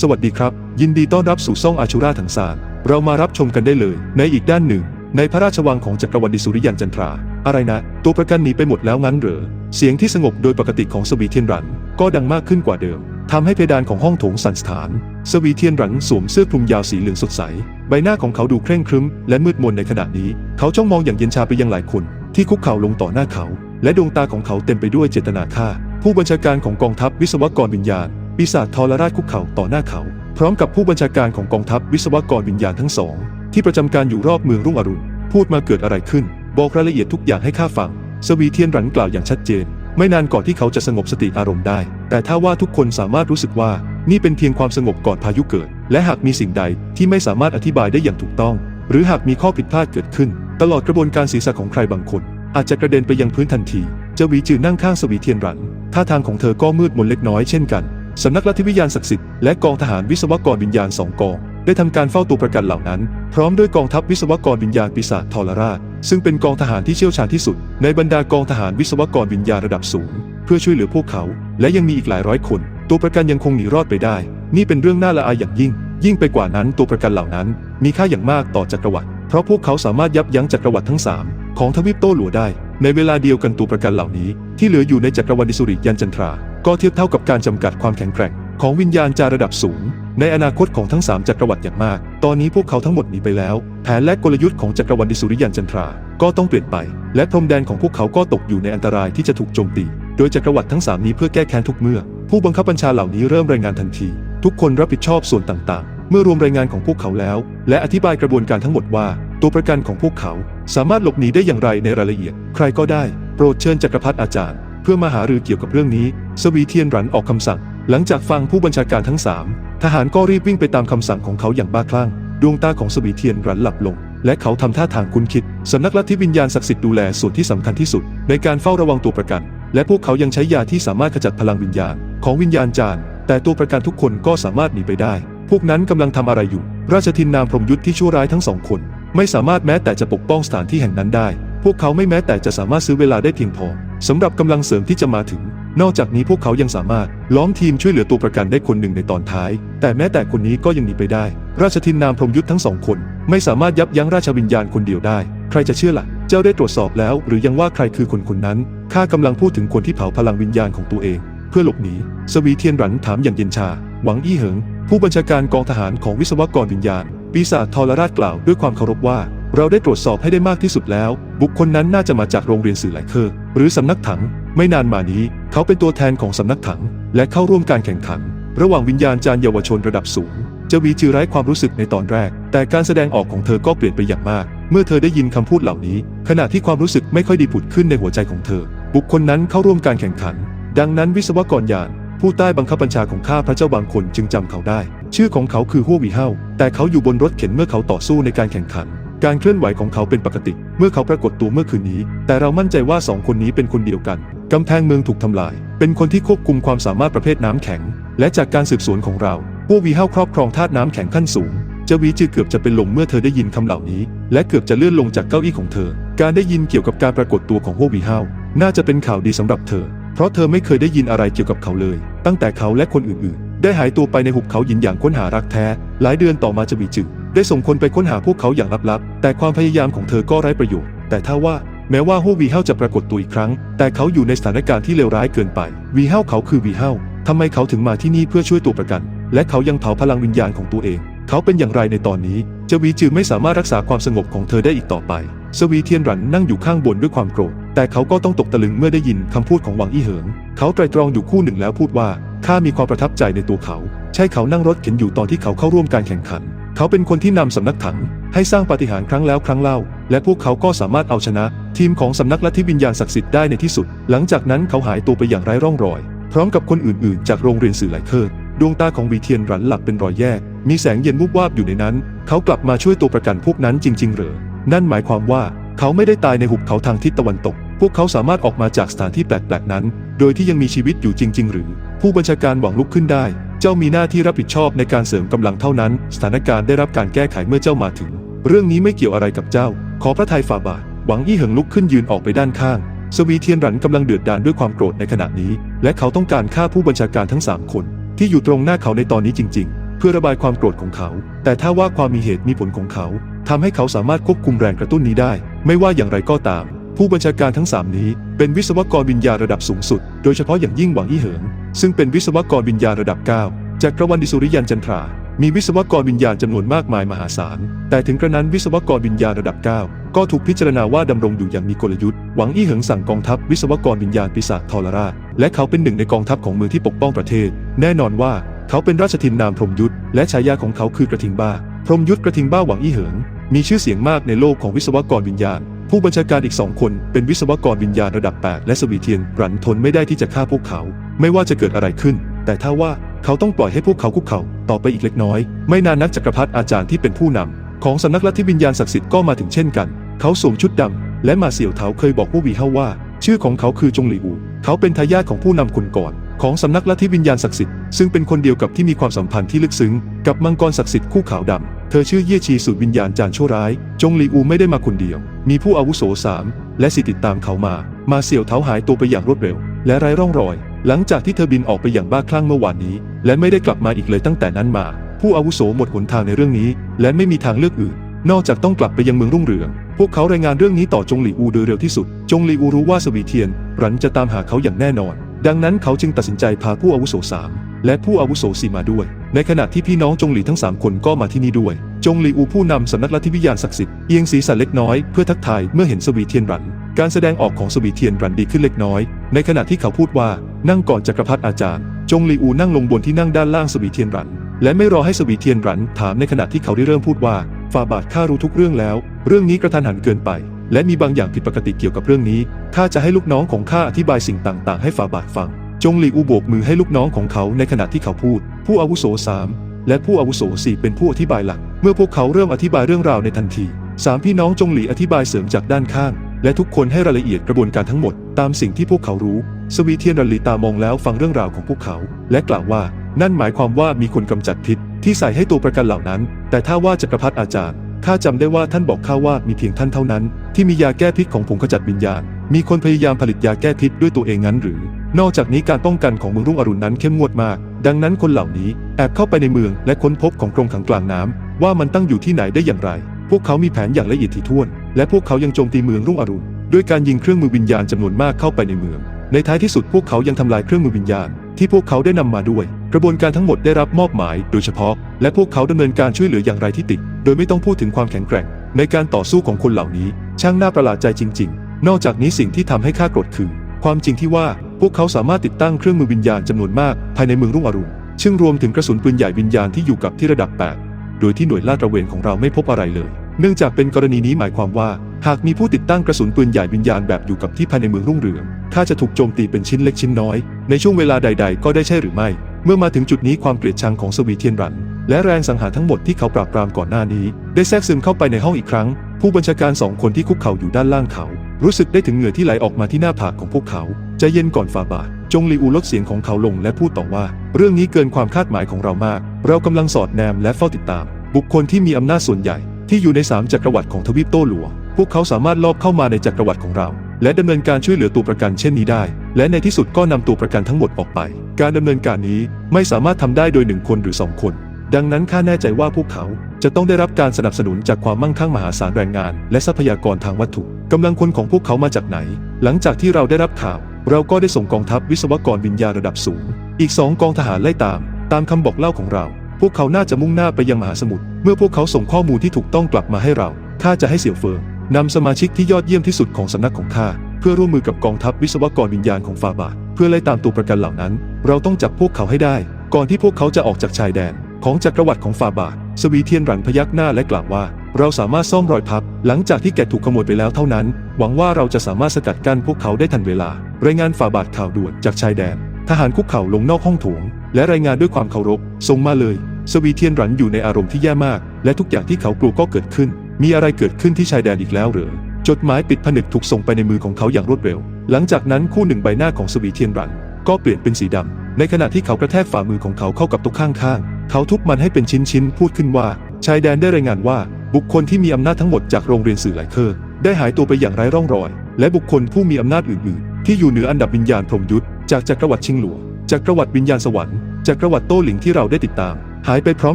สวัสดีครับ ยินดีต้อนรับสู่ซ่องอาชูราถังสารเรามารับชมกันได้เลย ในอีกด้านหนึ่ง ในพระราชวังของจักรวรรดิสุริยันจันทรา อะไรนะ ตัวประกันหนีไปหมดแล้วงั้นเหรอ เสียงที่สงบโดยปกติของสวีเทียนรันก็ดังมากขึ้นกว่าเดิมทำให้เพดานของห้องโถงสั่นสะท้าน สวีเทียนรันสวมเสื้อคลุมยาวสีเหลืองสดใส ใบหน้าของเขาดูเคร่งครึมและมืดมนในขณะนี้ เขาจ้องมองอย่างเย็นชาไปยังหลายคน ที่คุกเข่าลงต่อหน้าเขา และดวงตาของเขาเต็มไปด้วยเจตนาฆ่าผู้บัญชาการของกองทัพวิศวกรวิญญาณ ปีศาจทรราชคุกเข่าต่อหน้าเขา พร้อมกับผู้บัญชาการของกองทัพวิศวกรวิญญาณทั้งสอง ที่ประจำการอยู่รอบเมืองรุ่งอรุณ พูดมาเกิดอะไรขึ้น บอกรายละเอียดทุกอย่างให้ข้าฟัง สวีเทียนหลันกล่าวอย่างชัดเจน ไม่นานก่อนที่เขาจะสงบสติอารมณ์ได้ แต่ถ้าว่าทุกคนสามารถรู้สึกว่านี่เป็นเพียงความสงบก่อนพายุเกิด และหากมีสิ่งใดที่ไม่สามารถอธิบายได้อย่างถูกต้อง หรือหากมีข้อผิดพลาดเกิดขึ้น ตลอดกระบวนการศีรษะของใครบางคน อาจจะกระเด็นไปยังพื้นทันที เจวีจือนั่งข้างสวีเทียนหลันท่าทางของเธอก็มืดมนเล็กน้อยเช่นกัน สำนักลัทธิวิญญาณศักดิ์สิทธิ์และกองทหารวิศวกรวิญญาณสองกอง ได้ทำการเฝ้าตัวประกันเหล่านั้น พร้อมด้วยกองทัพวิศวกรวิญญาณปีศาจทรราช ซึ่งเป็นกองทหารที่เชี่ยวชาญที่สุด ในบรรดากองทหารวิศวกรวิญญาณระดับสูง เพื่อช่วยเหลือพวกเขา และยังมีอีกหลายร้อยคน ตัวประกันยังคงหนีรอดไปได้ นี่เป็นเรื่องน่าละอายอย่างยิ่ง ยิ่งไปกว่านั้นตัวประกันเหล่านั้น มีค่าอย่างมากต่อจักรวรรดิเพราะพวกเขาสามารถยับยั้งจักรวรรดิทั้งสามของทวีปโต้หลัวได้ ในเวลาเดียวกันตัวประกันเหล่านี้ ที่เหลืออยู่ในจักรวรรดิสุริยันจันทรา ก็เทียบเท่ากับการจำกัดความแข็งแกร่ง ของวิญญาณจาระดับสูง ในอนาคตของทั้ง 3 จักรวรรดิอย่างมาก ตอนนี้พวกเขาทั้งหมดหนีไปแล้ว แผนและกลยุทธ์ของจักรวรรดิสุริยันจันทรา ก็ต้องเปลี่ยนไป และพรมแดนของพวกเขาก็ตกอยู่ในอันตรายที่จะถูกโจมตี โดยจักรวรรดิทั้ง 3 นี้เพื่อแก้แค้นทุกเมื่อ ผู้บังคับบัญชาเหล่านี้เริ่มรายงานทันที ทุกคนรับผิดชอบส่วนต่างๆ เมื่อรวมรายงานของพวกเขาแล้ว และอธิบายกระบวนการทั้งหมดว่า ตัวประกันของพวกเขา สามารถหลบหนีได้อย่างไรในรายละเอียด ใครก็ได้ โปรดเชิญจักรพรรดิอาจารย์ เพื่อมาหารือเกี่ยวกับเรื่องนี้ สวีเทียนรันออกคำสั่ง หลังจากฟังผู้บัญชาการทั้งสามทหารก็รีบวิ่งไปตามคำสั่งของเขาอย่างบ้าคลั่ง ดวงตาของสวีเทียนรันหลับลง และเขาทำท่าทางคุ้นคิดสำนักลัทธิวิญญาณศักดิ์สิทธิ์ดูแลส่วนที่สำคัญที่สุด ในการเฝ้าระวังตัวประกัน และพวกเขายังใช้ยาที่สามารถขจัดพลังวิญญาณ ของวิญญาณจารย์ แต่ตัวประกันทุกคนก็สามารถหนีไปได้ พวกนั้นกำลังทำอะไรอยู่ ราชทินนามพรมยุทธที่ชั่วร้ายทั้งสองคน ไม่สามารถแม้แต่จะปกป้องสถานที่แห่งนั้นได้ พวกเขาไม่แม้แต่จะสามารถซื้อเวลาได้เพียงพอ สำหรับกำลังเสริมที่จะมาถึง นอกจากนี้พวกเขายังสามารถล้อมทีมช่วยเหลือตัวประกันได้คนหนึ่งในตอนท้าย แต่แม้แต่คนนี้ก็ยังหนีไปได้ ราชทินนามพรมยุทธทั้งสองคน ไม่สามารถยับยั้งราชวิญญาณคนเดียวได้ ใครจะเชื่อล่ะ เจ้าได้ตรวจสอบแล้ว หรือยังว่าใครคือคนคนนั้นข้ากำลังพูดถึงคนที่เผาพลังวิญญาณของตัวเอง เพื่อหลบหนีสวีเทียนหรันถามอย่างเย็นชา หวังอี้เหิง ผู้บัญชาการกองทหารของวิศวกรวิญญาณปีศาจทรราชกล่าวด้วยความเคารพว่า เราได้ตรวจสอบให้ได้มากที่สุดแล้ว บุคคลนั้นน่าจะมาจากโรงเรียนสื่อหลายเคอร์หรือสำนักถัง ไม่นานมานี้ เขาเป็นตัวแทนของสำนักถัง และเข้าร่วมการแข่งขัน ระหว่างวิญญาณจารย์เยาวชนระดับสูงเจาวีจือไร้ความรู้สึกในตอนแรก แต่การแสดงออกของเธอก็เปลี่ยนไปอย่างมาก เมื่อเธอได้ยินคำพูดเหล่านี้ ขณะที่ความรู้สึกไม่ค่อยดีผุดขึ้นในหัวใจของเธอ บุคคลนั้นเข้าร่วมการแข่งขัน ดังนั้นวิศวกรยาน ผู้ใต้บังคับบัญชาของข้าพระเจ้าบางคนจึงจำเขาได้ ชื่อของเขาคือฮัววีเฮาแต่เขาอยู่บนรถเข็นเมื่อเขาต่อสู้ในการแข่งขัน การเคลื่อนไหวของเขาเป็นปกติ เมื่อเขาปรากฏตัวเมื่อคืนนี้ แต่เรามั่นใจว่าสองคนนี้เป็นคนเดียวกัน กำแพงเมืองถูกทำลาย เป็นคนที่ควบคุมความสามารถประเภทน้ำแข็ง และจากการสืบสวนของเราฮัววีเฮาครอบครองธาตุน้ำแข็งขั้นสูงเจวีจือเกือบจะเป็นลมเมื่อเธอได้ยินคำเหล่านี้ และเกือบจะเลื่อนลงจากเก้าอี้ของเธอ การได้ยินเกี่ยวกับการปรากฏตัวของฮัววีเฮาน่าจะเป็นข่าวดีสำหรับเธอ เพราะเธอไม่เคยได้ยินอะไรเกี่ยวกับเขาเลย ตั้งแต่เขาและคนอื่นๆ ได้หายตัวไปในหุบเขาหยินอย่างค้นหารักแท้ หลายเดือนต่อมาจะมีจือ ได้ส่งคนไปค้นหาพวกเขาอย่างลับๆ แต่ความพยายามของเธอก็ไร้ประโยชน์ แต่ถ้าว่าแม้ว่าฮู้วีเฮาจะปรากฏตัวอีกครั้ง แต่เขาอยู่ในสถานการณ์ที่เลวร้ายเกินไป วีเฮาเขาคือวีเฮาทำไมเขาถึงมาที่นี่เพื่อช่วยตัวประกัน และเขายังเผาพลังวิญญาณของตัวเอง เขาเป็นอย่างไรในตอนนี้ เจวีจือไม่สามารถรักษาความสงบของเธอได้อีกต่อไป สวีเทียนหรันนั่งอยู่ข้างบนด้วยความโกรธ แต่เขาก็ต้องตกตะลึงเมื่อได้ยินคำพูดของหวังอี้เหิง เขาไตรตรองอยู่คู่หนึ่งแล้วพูดว่าข้ามีความประทับใจในตัวเขา ใช่เขานั่งรถเข็นอยู่ตอนที่เขาเข้าร่วมการแข่งขัน เขาเป็นคนที่นำสำนักถัง ให้สร้างปาฏิหาริย์ครั้งแล้วครั้งเล่า และพวกเขาก็สามารถเอาชนะ ทีมของสำนักลัทธิวิญญาณศักดิ์สิทธิ์ได้ในที่สุด หลังจากนั้นเขาหายตัวไปอย่างไร้ร่องรอย พร้อมกับคนอื่นๆ จากโรงเรียนสื่อหลายเคอร์ดวงตาของวีเทียนหลันหลับเป็นรอยแยก มีแสงเย็นวุบวาบอยู่ในนั้น เขากลับมาช่วยตัวประกันพวกนั้นจริง ๆ เหรอ นั่นหมายความว่าเขาไม่ได้ตายในหุบเขาทางทิศตะวันตก พวกเขาสามารถออกมาจากสถานที่แปลก ๆ นั้น โดยที่ยังมีชีวิตอยู่จริง ๆ หรือ ผู้บัญชาการหวังลุกขึ้นได้ เจ้ามีหน้าที่รับผิดชอบในการเสริมกำลังเท่านั้น สถานการณ์ได้รับการแก้ไขเมื่อเจ้ามาถึง เรื่องนี้ไม่เกี่ยวอะไรกับเจ้า ขอพระทัยฝ่าบาท หวังอี้เหิงลุกขึ้นยืนออกไปด้านข้าง สวีเทียนหลันกำลังเดือดดาลด้วยความโกรธในขณะนี้ และเขาต้องการฆ่าผู้บัญชาการทั้งสามคน ที่อยู่ตรงหน้าเขาในตอนนี้จริง ๆ เพื่อระบายความโกรธของเขา แต่ถ้าว่าความมีเหตุมีผลของเขาทำให้เขาสามารถควบคุมแรงกระตุ้นนี้ได้ ไม่ว่าอย่างไรก็ตาม ผู้บัญชาการทั้ง 3 นี้ เป็นวิศวกรวิญญาระดับสูงสุด โดยเฉพาะอย่างยิ่งหวังอี้เหิง ซึ่งเป็นวิศวกรวิญญาระดับ 9 จากกระวันดิสุริยันจันทรา มีวิศวกรวิญญาจำนวนมากมายมหาศาล แต่ถึงกระนั้นวิศวกรวิญญาระดับ 9 ก็ถูกพิจารณาว่าดำรงอยู่อย่างมีกลยุทธ์ หวังอี้เหิงสั่งกองทัพวิศวกรวิญญาปีศาจทรราช และเขาเป็นหนึ่งในกองทัพของเมืองที่ปกป้องประเทศ แน่นอนว่าเขาเป็นราชทินนามพรหมยุทธและฉายาของเขาคือกระทิงบ้า พรหมยุทธกระทิงบ้าหวังอี้เหิง มีชื่อเสียงมากในโลกของวิศวกรวิญญาณ ผู้บัญชาการอีกสองคนเป็นวิศวกรวิญญาณระดับ 8 และสวีเทียนรันทนไม่ได้ที่จะฆ่าพวกเขา ไม่ว่าจะเกิดอะไรขึ้น แต่ถ้าว่าเขาต้องปล่อยให้พวกเขาคุกเข่าต่อไปอีกเล็กน้อย ไม่นานนักจักรพรรดิอาจารย์ที่เป็นผู้นำของสำนักลัทธิวิญญาณศักดิ์สิทธิ์ก็มาถึงเช่นกัน เขาสวมชุดดำและมาเสี่ยวเถาเคยบอกผู้วีเฮาว่า ชื่อของเขาคือจงหลีอูเขาเป็นทายาทของผู้นำคนก่อน ของสำนักลัทธิวิญญาณศักดิ์สิทธิ์ซึ่งเป็นคนเดียวกับที่มีความสัมพันธ์ที่ลึกซึ้งกับมังกรศักดิ์สิทธิ์คู่ขาวดำ เธอชื่อเย่ชีสูตรวิญญาณจารย์ชั่วร้าย จงหลีอูไม่ได้มาคนเดียว มีผู้อาวุโสสามและสิติดตามเขามา มาเสี่ยวเท้าหายตัวไปอย่างรวดเร็ว และไร้ร่องรอย หลังจากที่เธอบินออกไปอย่างบ้าคลั่งเมื่อวานนี้ และไม่ได้กลับมาอีกเลยตั้งแต่นั้นมา ผู้อาวุโสหมดหนทางในเรื่องนี้ และไม่มีทางเลือกอื่น นอกจากต้องกลับไปยังเมืองรุ่งเรือง พวกเขารายงานเรื่องนี้ต่อจงหลีอูโดยเร็วที่สุด จงหลีอูรู้ว่าสวีเทียนรันจะตามหาเขาอย่างแน่นอน ดังนั้นเขาจึงตัดสินใจพาผู้อาวุโสสามและผู้อาวุโสสี่มาด้วย ในขณะที่พี่น้องจงหลีทั้งสามคนก็มาที่นี่ด้วย จงหลีอูผู้นำสำนักลัทธิวิญญาณศักดิ์สิทธิ์เอียงศีรษะเล็กน้อยเพื่อทักทายเมื่อเห็นสวีเทียนรัน การแสดงออกของสวีเทียนรันดีขึ้นเล็กน้อย ในขณะที่เขาพูดว่านั่งก่อนจักรพรรดิอาจารย์ จงหลีอูนั่งลงบนที่นั่งด้านล่างสวีเทียนรัน และไม่รอให้สวีเทียนรันถามในขณะที่เขาได้เริ่มพูดว่าฝ่าบาทข้ารู้ทุกเรื่องแล้ว เรื่องนี้กระทันหันเกินไป และมีบางอย่างผิดปกติเกี่ยวกับเรื่องนี้ ข้าจะให้ลูกน้องของข้าอธิบายสิ่งต่าง ๆ ให้ฝ่าบาทฟัง จงหลีอูโบกมือให้ลูกน้องของเขาในขณะที่เขาพูด ผู้อาวุโสสามและผู้อาวุโสสี่เป็นผู้อธิบายหลัก เมื่อพวกเขาเริ่มอธิบายเรื่องราวในทันทีสามพี่น้องจงหลีอธิบายเสริมจากด้านข้าง และทุกคนให้รายละเอียดกระบวนการทั้งหมด ตามสิ่งที่พวกเขารู้ สวีเทียนรันลีตามองแล้วฟังเรื่องราวของพวกเขา และกล่าวว่า นั่นหมายความว่ามีคนกำจัดพิษที่ใส่ให้ตัวประกันเหล่านั้น แต่ถ้าว่าจักรพรรดิอาจารย์ ข้าจำได้ว่าท่านบอกข้าว่ามีเพียงท่านเท่านั้น ที่มียาแก้พิษของผงขจัดวิญญาณ มีคนพยายามผลิตยาแก้พิษด้วยตัวเองงั้นหรือ นอกจากนี้การป้องกันของเมืองรุ่งอรุณนั้นเข้มงวดมาก ดังนั้นคนเหล่านี้แอบเข้าไปในเมืองและค้นพบของกรงขังกลางน้ำว่ามันตั้งอยู่ที่ไหนได้อย่างไร พวกเขามีแผนอย่างละเอียดถี่ถ้วน และพวกเขายังโจมตีเมืองรุ่งอรุณด้วยการยิงเครื่องมือวิญญาณจำนวนมากเข้าไปในเมือง ในท้ายที่สุดพวกเขายังทำลายเครื่องมือวิญญาณ ที่พวกเขาได้นำมาด้วย กระบวนการทั้งหมดได้รับมอบหมาย โดยเฉพาะ และพวกเขาดำเนินการช่วยเหลืออย่างไรที่ติด โดยไม่ต้องพูดถึงความแข็งแกร่ง ในการต่อสู้ของคนเหล่านี้ ช่างน่าประหลาดใจจริง ๆ นอกจากนี้สิ่งที่ทำให้ข้าโกรธคือ ความจริงที่ว่าพวกเขาสามารถติดตั้งเครื่องมือวิญญาณจำนวนมากภายในเมืองรุ่งอรุณซึ่งรวมถึงกระสุนปืนใหญ่วิญญาณที่อยู่กับที่ระดับ 8 โดยที่หน่วยลาดตระเวนของเราไม่พบอะไรเลย เนื่องจากเป็นกรณีนี้หมายความว่า หากมีผู้ติดตั้งกระสุนปืนใหญ่วิญญาณแบบอยู่กับที่ภายในเมืองรุ่งเรืองข้าจะถูกโจมตีเป็นชิ้นเล็กชิ้นน้อย ในช่วงเวลาใด ๆ ก็ได้ใช่หรือไม่ เมื่อมาถึงจุดนี้ความเกลียดชังของสวีเทียนรัน และแรงสังหารทั้งหมดที่เขาปราบปรามก่อนหน้านี้ ได้แทรกซึมเข้าไปในห้องอีกครั้ง ผู้บัญชาการสองคนที่คุกเข่าอยู่ด้านล่างเขา รู้สึกได้ถึงเหงื่อที่ไหลออกมาที่หน้าผากของพวกเขาใจเย็นก่อนฝ่าบาทจงลีอูลดเสียงของเขาลงและพูดต่อว่า เรื่องนี้เกินความคาดหมายของเรามาก เรากำลังสอดแนมและเฝ้าติดตาม บุคคลที่มีอำนาจส่วนใหญ่ที่อยู่ในสามจักรวรรดิของทวีปโต้หลัว พวกเขาสามารถลอบเข้ามาในจักรวรรดิของเรา และดำเนินการช่วยเหลือตัวประกันเช่นนี้ได้ และในที่สุดก็นำตัวประกันทั้งหมดออกไป การดำเนินการนี้ไม่สามารถทำได้โดยหนึ่งคนหรือสองคน ดังนั้นข้าแน่ใจว่าพวกเขาจะต้องได้รับการสนับสนุนจากความมั่งคั่งมหาศาลแรงงาน และทรัพยากรทางวัตถุกำลังคนของพวกเขามาจากไหน หลังจากที่เราได้รับข่าว เราก็ได้ส่งกองทัพวิศวกรวิญญาณระดับสูง อีกสองกองทหารไล่ตาม ตามคำบอกเล่าของเรา พวกเขาน่าจะมุ่งหน้าไปยังมหาสมุทรเมื่อพวกเขาส่งข้อมูลที่ถูกต้องกลับมาให้เราข้าจะให้เสี่ยวเฟิง นำสมาชิกที่ยอดเยี่ยมที่สุดของสำนักของข้าเพื่อร่วมมือกับกองทัพวิศวกรวิญญาณของฟาบาทเพื่อไล่ตามตัวประกันเหล่านั้น เราต้องจับพวกเขาให้ได้ ก่อนที่พวกเขาจะออกจากชายแดน ของจักรวรรดิของฟาบาทสวีเทียนหลันพยักหน้าและกล่าวว่า เราสามารถซ่อมรอยพับ หลังจากที่แกถูกขโมยไปแล้วเท่านั้น หวังว่าเราจะสามารถสกัดกั้นพวกเขาได้ทันเวลารายงานฝ่าบาทข่าวด่วนจากชายแดน ทหารคุกเข่าลงนอกห้องโถง และรายงานด้วยความเคารพส่งมาเลย สวีเทียนหลันอยู่ในอารมณ์ที่แย่มาก และทุกอย่างที่เขากลัวก็เกิดขึ้น มีอะไรเกิดขึ้นที่ชายแดนอีกแล้วหรือจดหมายปิดผนึกถูกส่งไปในมือของเขาอย่างรวดเร็ว หลังจากนั้นคู่หนึ่งใบหน้าของสวีเทียนหลัน ก็เปลี่ยนเป็นสีดำ ในขณะที่เขากระแทกฝ่ามือของเขาเข้ากับโต๊ะข้างๆ เขาทุบมันให้เป็นชิ้นๆ พูดขึ้นว่า ชายแดนได้รายงานว่า บุคคลที่มีอำนาจทั้งหมดจากโรงเรียนสื่อหลายเคอร์ได้หายตัวไปอย่างไร้ร่องรอย และบุคคลผู้มีอำนาจอื่นๆ ที่อยู่เหนืออันดับวิญญาณพรหมยุทธจากจักรวรรดิชิงหลัวจากจักรวรรดิวิญญาณสวรรค์จากจักรวรรดิโต้หลิงที่เราได้ติดตาม หายไปพร้อม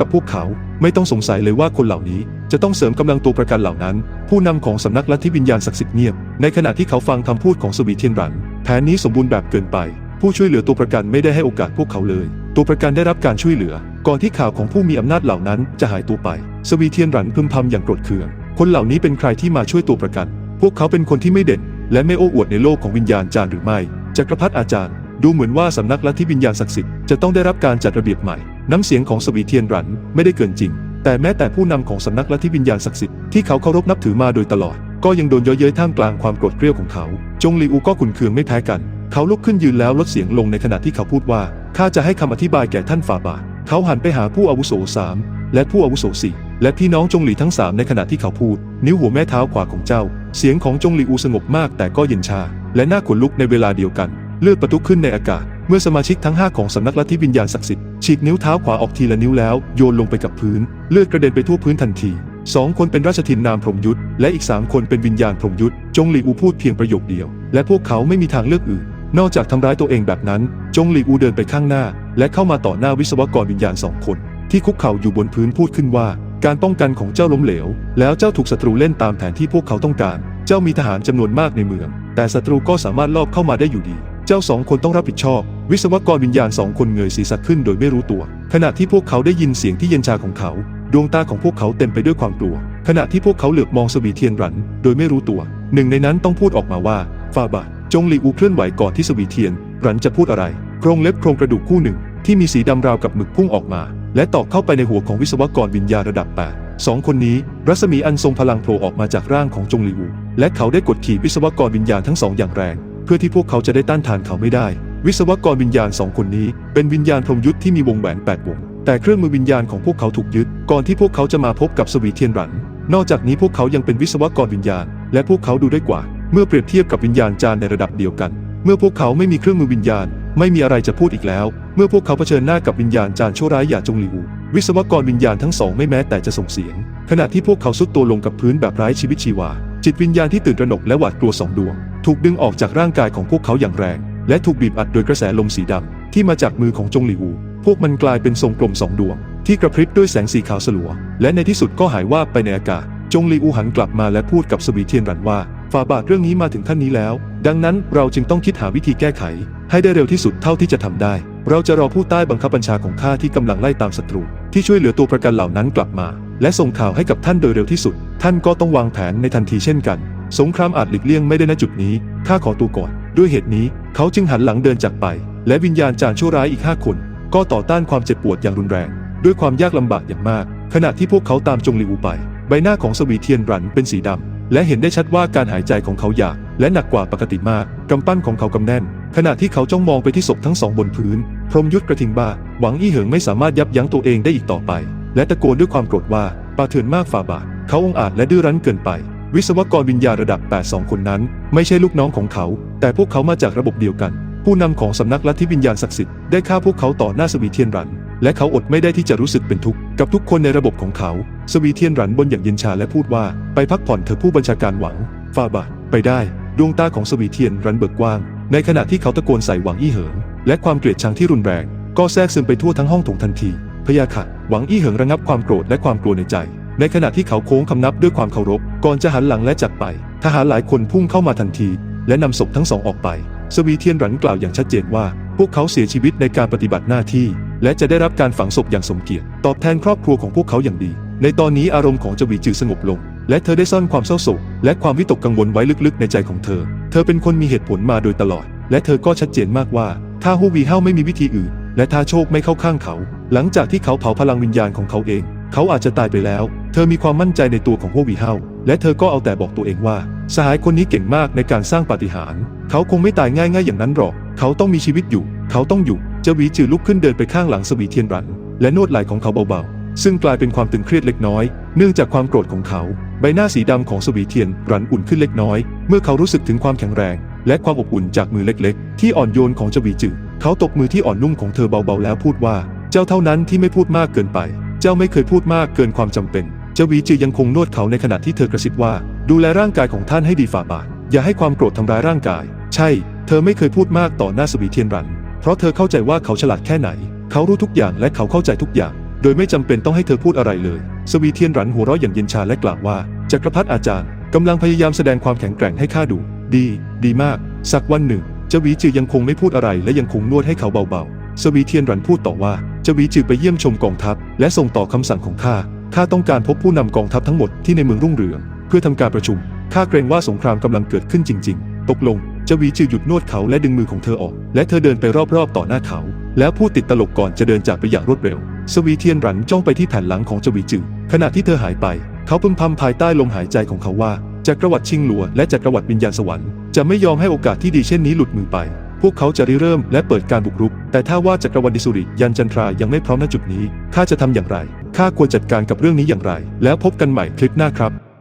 กับพวกเขา ไม่ต้องสงสัยเลยว่าคนเหล่านี้ จะต้องเสริมกำลังตัวประกันเหล่านั้น ผู้นำของสำนักลัทธิวิญญาณศักดิ์สิทธิ์เงียบ ในขณะที่เขาฟังคำพูดของสวีเทียนหรัน แผนนี้สมบูรณ์แบบเกินไป ผู้ช่วยเหลือตัวประกันไม่ได้ให้โอกาสพวกเขาเลย ตัวประกันได้รับการช่วยเหลือ ก่อนที่ข่าวของผู้มีอำนาจเหล่านั้นจะหายตัวไป สวีเทียนหรันพึมพำอย่างโกรธเคือง คนเหล่านี้เป็นใครที่มาช่วยตัวประกัน พวกเขาเป็นคนที่ไม่เด่น และไม่โอ้อวดในโลกของวิญญาณจารย์หรือไม่จักรพรรดิอาจารย์ ดูเหมือนว่าสำนักลัทธิวิญญาณศักดิ์สิทธิ์จะต้องได้รับการจัดระเบียบใหม่ น้ำเสียงของสวีเทียนหรันไม่ได้เกินจริง แต่แม้แต่ผู้นำของสำนักลัทธิวิญญาณศักดิ์สิทธิ์ที่เขาเคารพนับถือมาโดยตลอด ก็ยังโดนเย้ยเย้ยท่ามกลางความโกรธเกรี้ยวของเขา จงลีอูก็ขุนเคืองไม่แพ้กัน เขาลุกขึ้นยืนแล้วลดเสียงลงในขณะที่เขาพูดว่าข้าจะให้คำอธิบายแก่ท่านฝ่าบาท เขาหันไปหาผู้อาวุโสสามและผู้อาวุโสสี่และพี่น้องจงหลีทั้งสามในขณะที่เขาพูด นิ้วหัวแม่เท้าขวาของเจ้า เสียงของจงหลีอูสงบมากแต่ก็เย็นชา และหน้าขนลุกในเวลาเดียวกัน เลือดประทุขึ้นในอากาศ เมื่อสมาชิกทั้ง 5 ของสำนักลัทธิวิญญาณศักดิ์สิทธิ์ฉีกนิ้วเท้าขวาออกทีละนิ้วแล้วโยนลงไปกับพื้น เลือดกระเด็นไปทั่วพื้นทันทีสองคนเป็นราชทินนามพรหมยุทธและอีกสามคนเป็นวิญญาณพรหมยุทธจงหลีอูพูดเพียงประโยคเดียว และพวกเขาไม่มีทางเลือกอื่น นอกจากทำร้ายตัวเองแบบนั้น จงหลีอูเดินไปข้างหน้า และเข้ามาต่อหน้าวิศวกรวิญญาณสองคน ที่คุกเข่าอยู่บนพื้นพูดขึ้นว่า การป้องกันของเจ้าล้มเหลว แล้วเจ้าถูกศัตรูเล่นตามแผนที่พวกเขาต้องการ เจ้ามีทหารจำนวนมากในเมือง แต่ศัตรูก็สามารถลอบเข้ามาได้อยู่ดี เจ้าสองคนต้องรับผิดชอบ วิศวกรวิญญาณสองคนเงยศีรษะขึ้นโดยไม่รู้ตัว ขณะที่พวกเขาได้ยินเสียงที่เย็นชาของเขา ดวงตาของพวกเขาเต็มไปด้วยความกลัว ขณะที่พวกเขาเหลือบมองสวีเทียนรัน โดยไม่รู้ตัว หนึ่งในนั้นต้องพูดออกมาว่าฟาบาจงหลีอูเคลื่อนไหวก่อนที่สวีเทียน รันจะพูดอะไร โครงเล็บโครงกระดูกคู่หนึ่ง ที่มีสีดำราวกับหมึกพุ่งออกมา และตอกเข้าไปในหัวของวิศวกรวิญญาณระดับ8สองคนนี้ รัศมีอันทรงพลังโผล่ออกมาจากร่างของจงหลีอูและเขาได้กดขี่วิศวกรวิญญาณทั้งสองอย่างแรง เพื่อที่พวกเขาจะได้ต้านทานเขาไม่ได้ วิศวกรวิญญาณสองคนนี้ เป็นวิญญาณพรหมยุทธ์ที่มีวงแหวน8วง แต่เครื่องมือวิญญาณของพวกเขาถูกยึด ก่อนที่พวกเขาจะมาพบกับสวีเทียนหรัน นอกจากนี้พวกเขายังเป็นวิศวกรวิญญาณ และพวกเขาดูได้กว่า เมื่อเปรียบเทียบกับวิญญาณจารย์ในระดับเดียวกัน เมื่อพวกเขาไม่มีเครื่องมือวิญญาณ ไม่มีอะไรจะพูดอีกแล้ว เมื่อพวกเขาเผชิญหน้ากับวิญญาณจารย์ชั่วร้ายอย่าจงหลิววิศวกรวิญญาณทั้งสองไม่แม้แต่จะส่งเสียง ขณะที่พวกเขาซุดตัวลงกับพื้นแบบไร้ชีวิตชีวา จิตวิญญาณที่ตื่นตระหนกและหวาดกลัวสองดวง ถูกดึงออกจากร่างกายของพวกเขาอย่างแรง และถูกบีบอัดโดยกระแสลมสีดำที่มาจากมือของจงหลิวพวกมันกลายเป็นทรงกลมสองดวง ที่กระพริบด้วยแสงสีขาวสลัว และในที่สุดก็หายวาบไปในอากาศ จงหลีอูหันกลับมาและพูดกับสวีเทียนรันว่าฝ่าบาทเรื่องนี้มาถึงท่านนี้แล้ว ดังนั้นเราจึงต้องคิดหาวิธีแก้ไข ให้ได้เร็วที่สุดเท่าที่จะทำได้ เราจะรอผู้ใต้บังคับบัญชาของข้าที่กำลังไล่ตามศัตรู ที่ช่วยเหลือตัวประกันเหล่านั้นกลับมา และส่งข่าวให้กับท่านโดยเร็วที่สุด ท่านก็ต้องวางแผนในทันทีเช่นกัน สงครามอาจหลีกเลี่ยงไม่ได้ณจุดนี้ ข้าขอตัวก่อน ด้วยเหตุนี้เขาจึงหันหลังเดินจากไป และวิญญาณจารชั่วร้ายอีกห้าคน ก็ต่อต้านความเจ็บปวดอย่างรุนแรง ด้วยความยากลำบากอย่างมาก ขณะที่พวกเขาตามจงหลิวไป ใบหน้าของสวีเทียนรันเป็นสีดำและเห็นได้ชัดว่าการหายใจของเขาหยากและหนักกว่าปกติมากกำปั้นของเขากำแน่น ขณะที่เขาจ้องมองไปที่ศพทั้งสองบนพื้น พรหมยุทธกระทิงบ้า หวังอี้เหิงไม่สามารถยับยั้งตัวเองได้อีกต่อไป และตะโกนด้วยความโกรธว่าปาเถื่อนมากฝ่าบาท เขาองอาจและดื้อรั้นเกินไป วิศวกรวิญญาระดับ 8 2 คนนั้น ไม่ใช่ลูกน้องของเขา แต่พวกเขามาจากระบบเดียวกัน ผู้นำของสำนักลัทธิวิญญาณศักดิ์สิทธิ์ได้ฆ่าพวกเขาต่อหน้าสวีเทียนรัน และเขาอดไม่ได้ที่จะรู้สึกเป็นทุกข์กับทุกคนในระบบของเขา สวีเทียนรันบนอย่างเย็นชาและพูดว่าไปพักผ่อนเถอะผู้บัญชาการหวังฝ่าบาทไปได้ ดวงตาของสวีเทียนรันเบิกกว้าง ในขณะที่เขาตะโกนใส่หวังอี้เหิงและความเกลียดชังที่รุนแรง ก็แทรกซึมไปทั่วทั้งห้องถงทันที พยาค่ะหวังอี้เหิงระงับความโกรธและความกลัวในใจ ในขณะที่เขาโค้งคำนับด้วยความเคารพ ก่อนจะหันหลังและจากไป ทหารหลายคนพุ่งเข้ามาทันที และนำศพทั้งสองออกไป สวีเทียนรันกล่าวอย่างชัดเจนว่า พวกเขาเสียชีวิตในการปฏิบัติหน้าที่ และจะได้รับการฝังศพอย่างสมเกียรติ ตอบแทนครอบครัวของพวกเขาอย่างดี ในตอนนี้อารมณ์ของจวีจือสงบลง และเธอได้ซ่อนความเศร้าโศกและความวิตกกังวลไว้ลึกๆ ในใจของเธอ เธอเป็นคนมีเหตุผลมาโดยตลอด และเธอก็ชัดเจนมากว่า ถ้าฮูวีเฮาไม่มีวิธีอื่น และถ้าโชคไม่เข้าข้างเขา หลังจากที่เขาเผาพลังวิญญาณของเขาเอง เขาอาจจะตายไปแล้ว เธอมีความมั่นใจในตัวของฮูวีเฮาและเธอก็เอาแต่บอกตัวเองว่า สหายคนนี้เก่งมากในการสร้างปาฏิหาริย์เขาคงไม่ตายง่ายๆอย่างนั้นหรอก เขาต้องมีชีวิตอยู่ เขาต้องอยู่เจวีจือลุกขึ้นเดินไปข้างหลังสวีเทียนรัน และนวดไหล่ของเขาเบาๆ ซึ่งกลายเป็นความตึงเครียดเล็กน้อย เนื่องจากความโกรธของเขา ใบหน้าสีดำของสวีเทียนรันอุ่นขึ้นเล็กน้อย เมื่อเขารู้สึกถึงความแข็งแรง และความอบอุ่นจากมือเล็กๆ ที่อ่อนโยนของเจวีจือ เขาตบมือที่อ่อนนุ่มของเธอเบาๆแล้วพูดว่า เจ้าเท่านั้นที่ไม่พูดมากเกินไป เจ้าไม่เคยพูดมากเกินความจำเป็น เจาวีจือยังคงนวดเขาในขณะที่เธอกระซิบว่า ดูแลร่างกายของท่านให้ดีฝ่าบาท อย่าให้ความโกรธทำร้ายร่างกาย ใช่ เธอไม่เคยพูดมากต่อหน้าสวีเทียนรัน เพราะเธอเข้าใจว่าเขาฉลาดแค่ไหน เขารู้ทุกอย่างและเขาเข้าใจทุกอย่าง โดยไม่จำเป็นต้องให้เธอพูดอะไรเลย สวีเทียนรันหัวเราะอย่างเย็นชาและกล่าวว่า จักรพรรดิอาจารย์กำลังพยายามแสดงความแข็งแกร่งให้ข้าดู ดี ดีมาก สักวันหนึ่ง จวีจือยังคงไม่พูดอะไรและยังคงนวดให้เขาเบาๆ สวีเทียนรันพูดต่อว่าเจวีจือไปเยี่ยมชมกองทัพ และส่งต่อคำสั่งของข้า ข้าต้องการพบผู้นำกองทัพทั้งหมดที่ในเมืองรุ่งเรือง เพื่อทำการประชุม ข้าเกรงว่าสงครามกำลังเกิดขึ้นจริง ๆ ตกลงเจวีจือหยุดนวดเขาและดึงมือของเธอออก และเธอเดินไปรอบๆ ต่อหน้าเขา แล้วพูดติดตลกก่อนจะเดินจากไปอย่างรวดเร็ว สวีเทียนรันจ้องไปที่แผ่นหลังของเจวีจือขณะที่เธอหายไป เขาพึมพำภายใต้ลมหายใจของเขาว่า จักรวรรดิชิงหลัวและจักรวรรดิวิญญาณสวรรค์จะไม่ยอมให้โอกาสที่ดีเช่นนี้หลุดมือไป พวกเขาจะริเริ่มและเปิดการบุกรุก แต่ถ้าว่าจักรวรรดิสุริยันจันทรายังไม่พร้อมณจุดนี้ข้าจะทำอย่างไรข้าควรจัดการกับเรื่องนี้อย่างไร แล้วพบกันใหม่คลิปหน้าครับ